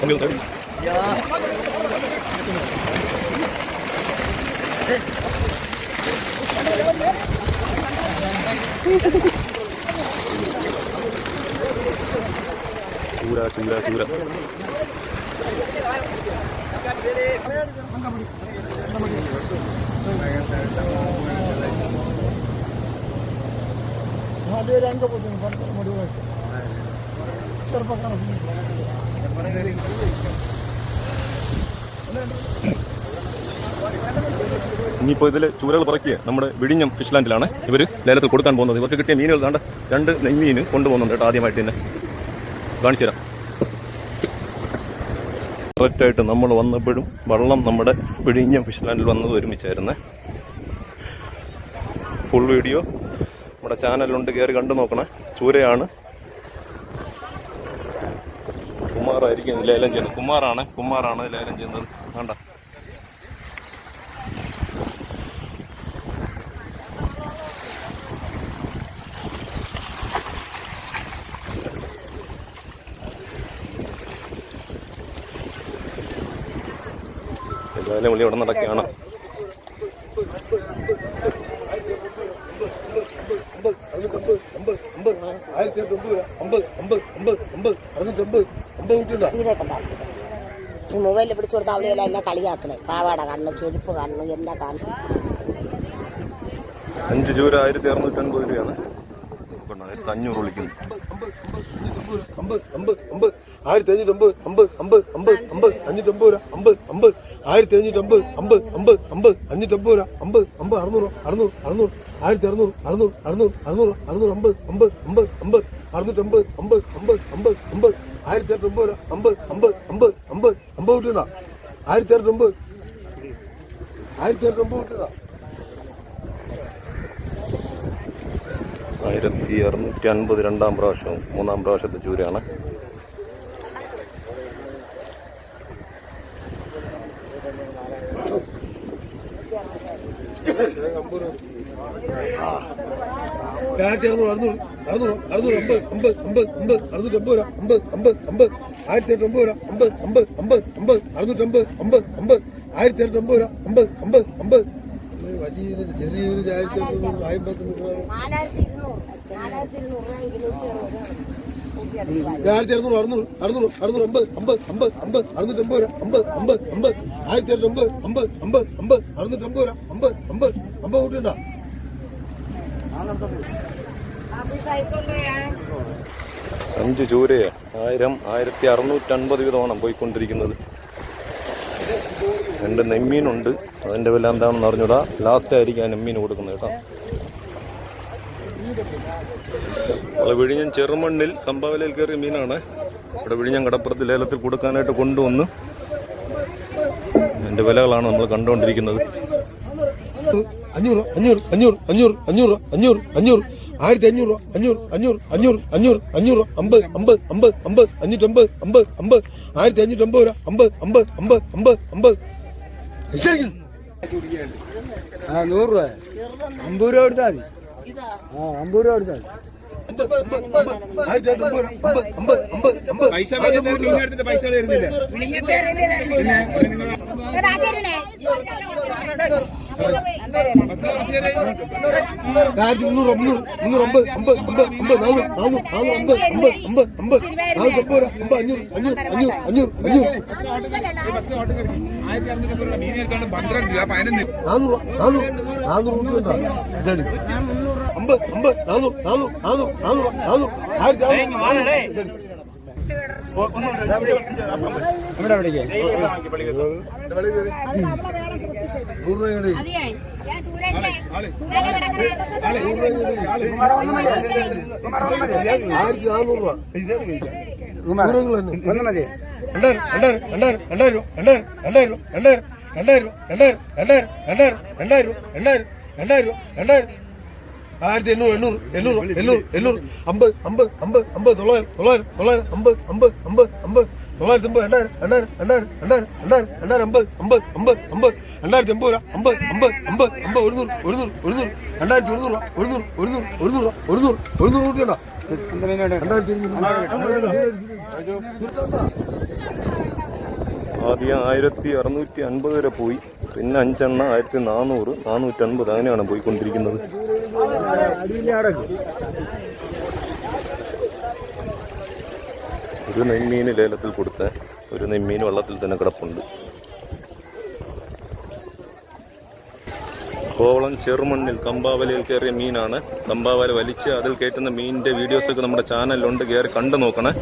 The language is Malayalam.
உங்களுக்கு சூரா சூரா சூரா அது அங்கே போட்டு முடிவு ഇനിയിപ്പോൾ ഇതിൽ ചൂരകൾ പറക്കിയ നമ്മുടെ വിഴിഞ്ഞം ഫിഷ്ലാൻഡിലാണ് ഇവർ ലേലത്തിൽ കൊടുക്കാൻ പോകുന്നത്. ഇവർക്ക് കിട്ടിയ മീനുകൾ താണ്ട് രണ്ട് നെയ്മീൻ കൊണ്ടുപോകുന്നുണ്ട് ആദ്യമായിട്ട് തന്നെ കാണിച്ചു തരാം. കറക്റ്റായിട്ട് നമ്മൾ വന്നപ്പോഴും വള്ളം നമ്മുടെ വിഴിഞ്ഞം ഫിഷ്ലാൻഡിൽ വന്നത് ഒരുമിച്ചായിരുന്നേ. ഫുൾ വീഡിയോ നമ്മുടെ ചാനലുണ്ട് കയറി കണ്ടു നോക്കണേ. ചൂരയാണ്. കുമാറായിരിക്കും ലേലം ചെയ്യുന്നത് കുമാറാണ് കുമാറാണ് ലേലം ചെയ്യുന്നത് വേണ്ട എല്ലാവരും വിളി ഇവിടെ നടക്കുകയാണ് അമ്പത് അമ്പത് അമ്പത് അമ്പത് ആയിരത്തി അമ്പത് അമ്പത് അമ്പത് അമ്പത് അറുന്നൂറ്റമ്പത് ഈ മൊബൈലിൽ പിടിച്ചു കൊടുത്ത അവളെല്ലാം എന്നെ കളിയാക്കണേ പാവാട കാണണം ചെരുപ്പ് കാണണം എന്താ കാണണം അഞ്ച് ചൂര ആയിരത്തി അറുന്നൂറ്റി അൻപത് രൂപയാണ് ആയിരത്തി അഞ്ഞൂറ് വിളിക്കുന്നു ആയിരത്തി അഞ്ഞൂറ്റമ്പത് അമ്പത് അമ്പത് അമ്പത് അമ്പത് അഞ്ഞൂറ്റമ്പത് രൂപ അമ്പത് അമ്പത് ആയിരത്തി അഞ്ഞൂറ്റമ്പത് അമ്പത് അമ്പത് അമ്പത് അഞ്ഞൂറ്റമ്പത് രൂപ അമ്പത് അമ്പത് അറുന്നൂറ് അറുന്നൂറ് അറുന്നൂറ് ആയിരത്തി അറുന്നൂറ് അറുന്നൂറ് അറുന്നൂറ് അറുന്നൂറ് അറുന്നൂറ് അമ്പത് അമ്പത് അമ്പത് അമ്പത് അറുന്നൂറ്റമ്പത് അമ്പത് അമ്പത് അമ്പത് അമ്പത് ആയിരത്തി അറുന്നൂറ്റമ്പത് രൂപ അമ്പത് അമ്പത് അമ്പത് അമ്പത് അമ്പത് കിട്ടണ്ട ആയിരത്തി അറുന്നൂറ്റമ്പത് ആയിരത്തി അറുന്നൂറ്റമ്പത് ആയിരത്തി അറുന്നൂറ്റി അൻപത് രണ്ടാം പ്രാവശ്യം മൂന്നാം പ്രാവശ്യത്തെ ചൂരയാണ്. ആയിരത്തി അറുന്നൂറ് അറുന്നൂറ് അറുന്നൂറ് അറുന്നൂറ് അമ്പത് അമ്പത് അമ്പത് അമ്പത് അറുന്നൂറ്റമ്പത് രൂപ അമ്പത് അമ്പത് അമ്പത് ആയിരത്തി എട്ടമ്പത് രൂപ അമ്പത് അമ്പത് അമ്പത് അമ്പത് അറുന്നൂറ്റമ്പത് അമ്പത് അമ്പത് ആയിരത്തി എട്ടമ്പത് രൂപ അമ്പത് അമ്പത് അമ്പത് വലിയൊരു ചെറിയൊരു ആയിരത്തി എണ്ണൂറ് അമ്പത്തി ആയിരത്തി അറുന്നൂറ് അറുന്നൂറ് അറുന്നൂറ് അറുന്നൂറ് അമ്പത് അമ്പത് അമ്പത് അമ്പത് അറുന്നൂറ്റമ്പത് രൂപ അമ്പത് അമ്പത് അമ്പത് ആയിരത്തി അറുന്നൂറ്റമ്പത് അമ്പത് അമ്പത് അമ്പത് അറുന്നൂറ്റമ്പത് രൂപ അമ്പത് അമ്പത് അമ്പത് കൂട്ടിയുണ്ടോ അഞ്ച് ചൂര. ആയിരം ആയിരത്തി അറുന്നൂറ്റി അൻപത് വീതമാണ് പോയിക്കൊണ്ടിരിക്കുന്നത്. രണ്ട് നെമ്മീനുണ്ട് അതിന്റെ വില എന്താണെന്ന് അറിഞ്ഞൂടാ. ലാസ്റ്റ് ആയിരിക്കും ആ നെമ്മീൻ കൊടുക്കുന്നത് കേട്ടോ. നമ്മളെ വിഴിഞ്ഞൻ ചെറുമണ്ണിൽ കമ്പാവലയിൽ കയറിയ മീനാണ്. ഇവിടെ വിഴിഞ്ഞൻ കടപ്പുറത്ത് ലേലത്തിൽ കൊടുക്കാനായിട്ട് കൊണ്ടുവന്ന് അതിന്റെ വിലകളാണ് നമ്മൾ കണ്ടുകൊണ്ടിരിക്കുന്നത്. അഞ്ഞൂറ് അഞ്ഞൂറ് അഞ്ഞൂറ് അഞ്ഞൂറ് അഞ്ഞൂറ് അഞ്ഞൂറ് അഞ്ഞൂറ് ആയിരത്തി അഞ്ഞൂറ് രൂപ അഞ്ഞൂറ് അഞ്ഞൂറ് അഞ്ഞൂറ് അഞ്ഞൂറ് അഞ്ഞൂറ് അമ്പത് അമ്പത് അമ്പത് അമ്പത് അഞ്ഞൂറ്റമ്പത് അമ്പത് അമ്പത് ആയിരത്തി അഞ്ഞൂറ്റമ്പത് രൂപ അമ്പത് അമ്പത് അമ്പത് അമ്പത് അമ്പത് ശരിക്കും ആ നൂറ് രൂപ അമ്പത് രൂപ കൊടുത്താൽ മതി ആ അമ്പത് രൂപ കൊടുത്താൽ മതി പൈസ തരുന്നില്ല ആയിരത്തി മുന്നൂറ് മുന്നൂറ് മുന്നൂറ് അമ്പത് അമ്പത് അമ്പത് അമ്പത് നാനൂറ് നാനൂറ് നാനൂറ് അമ്പത് അമ്പത് അമ്പത് അമ്പത് നാനൂറ്റി അമ്പത് രൂപ അമ്പത് അഞ്ഞൂറ് അഞ്ഞൂറ് അഞ്ഞൂറ് അഞ്ഞൂറ് അഞ്ഞൂറ്. നാനൂറ് നാനൂറ് നാനൂറ് അമ്പത് അമ്പത് നാനൂറ് നാനൂറ് നാനൂറ് നാനൂറ് നാനൂറ്. ആയിരത്തി അറുന്നൂറ് ഇവിടെ ആയിരത്തി നാനൂറ് രൂപ ഒന്ന് മതി രണ്ടായിരം രണ്ടായിരം രണ്ടായിരം രണ്ടായിരം രണ്ടായിരം രണ്ടായിരം രണ്ടായിരം രണ്ടായിരം രണ്ടായിരം രണ്ടായിരം രണ്ടായിരം രണ്ടായിരം രണ്ടായിരം രണ്ടായിരം ആയിരത്തി എണ്ണൂറ് എണ്ണൂറ് എണ്ണൂറ് എണ്ണൂറ് എണ്ണൂറ് അമ്പത് അമ്പത് അമ്പത് അമ്പത് തൊള്ളായിരം തൊള്ളായിരം തൊള്ളായിരം അമ്പത് അമ്പത് അമ്പത് അമ്പത് തൊള്ളായിരത്തി അമ്പത് രണ്ടായിരം രണ്ടായിരം രണ്ടായിരം രണ്ടായിരം രണ്ടായിരം രണ്ടായിരം അമ്പത് അമ്പത് അമ്പത് അമ്പത് രണ്ടായിരത്തി അമ്പത് രൂപ അമ്പത് അമ്പത് അമ്പത് അമ്പത് ഒരു നൂറ് ഒരു നൂറ് ഒരു നൂറ് രണ്ടായിരത്തി ഒരു നൂറ് ഒരു നൂറ് ഒരു നൂറ് ഒരു നൂറ് ഒരു നൂറ് ഒരു നൂറ് ഇരുന്നൂറ് ആദ്യം ആയിരത്തി അറുന്നൂറ്റി അൻപത് വരെ പോയി പിന്നെ അഞ്ചെണ്ണ ആയിരത്തി നാനൂറ് നാനൂറ്റൻപത് അങ്ങനെയാണ് പോയിക്കൊണ്ടിരിക്കുന്നത് ഒരു നെയ്മീൻ ലേലത്തിൽ കൊടുത്ത ഒരു നെയ്മീൻ വെള്ളത്തിൽ തന്നെ കിടപ്പുണ്ട്. കോവളം ചെറുമണ്ണിൽ കമ്പാവലയിൽ കയറിയ മീനാണ്. കമ്പാവല വലിച്ച് അതിൽ കയറ്റുന്ന മീനിന്റെ വീഡിയോസൊക്കെ നമ്മുടെ ചാനലിലുണ്ട് കയറി കണ്ടു നോക്കണേ.